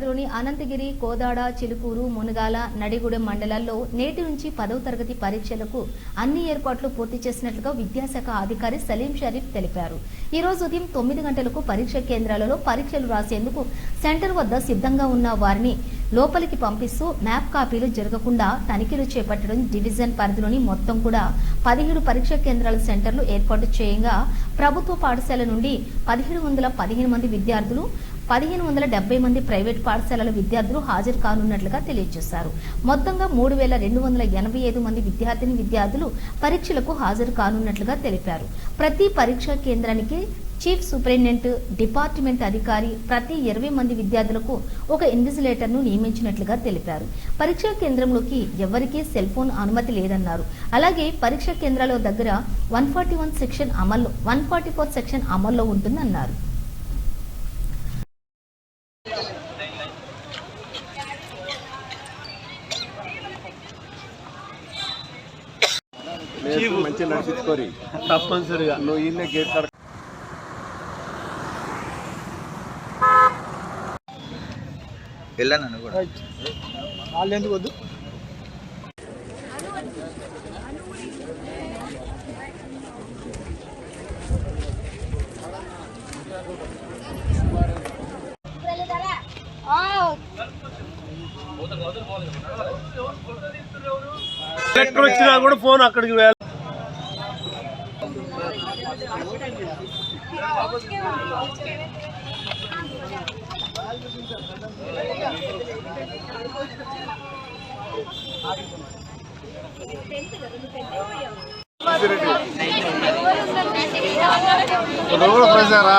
లోని అనంతగిరి కోదాడ చిలుకూరు మునగాల నడిగూడెం మండలాల్లో నేటి నుంచి పదవ తరగతి పరీక్షలకు అన్ని ఏర్పాట్లు పూర్తి చేసినట్లుగా విద్యాశాఖ అధికారి సలీం షరీఫ్ తెలిపారు. ఈ రోజు ఉదయం తొమ్మిది గంటలకు పరీక్ష కేంద్రాలలో పరీక్షలు రాసేందుకు సెంటర్ వద్ద సిద్ధంగా ఉన్న వారిని లోపలికి పంపిస్తూ మ్యాప్ కాపీలు జరగకుండా తనిఖీలు చేపట్టడం డివిజన్ పరిధిలోని మొత్తం కూడా పదిహేడు పరీక్ష కేంద్రాల సెంటర్లు ఏర్పాటు చేయంగా ప్రభుత్వ పాఠశాల నుండి పదిహేడు వందల పదిహేను మంది విద్యార్థులు పదిహేను వందల డెబ్బై మంది ప్రైవేట్ పాఠశాలల విద్యార్థులు హాజరు కానున్నట్లుగా తెలియజేశారు. మొత్తంగా మూడు వేల రెండు వందల ఎనభై ఐదు మంది విద్యార్థిని విద్యార్థులు పరీక్షలకు హాజరు కానున్నట్లుగా తెలిపారు. ప్రతి పరీక్షా కేంద్రానికి చీఫ్ సూపరింటెండెంట్ డిపార్ట్మెంట్ అధికారి ప్రతి ఇరవై మంది విద్యార్థులకు ఒక ఇన్విజిలేటర్ను నియమించినట్లుగా తెలిపారు. పరీక్షా కేంద్రంలోకి ఎవరికీ సెల్ ఫోన్ అనుమతి లేదన్నారు. అలాగే పరీక్షా కేంద్రాల దగ్గర వన్ ఫార్టీ వన్ సెక్షన్ అమల్లో వన్ ఫార్టీ ఫోర్ సెక్షన్ అమల్లో ఉంటుందన్నారు. మంచిగా నడిపించుకోరి తప్పనిసరిగా. నువ్వు ఇన్నే గేట్ కాడ వెళ్ళాను కూడా? వాళ్ళు ఎందుకు వద్దు? ఎక్కడ వచ్చినా కూడా ఫోన్ అక్కడికి కూడా ప్రజారా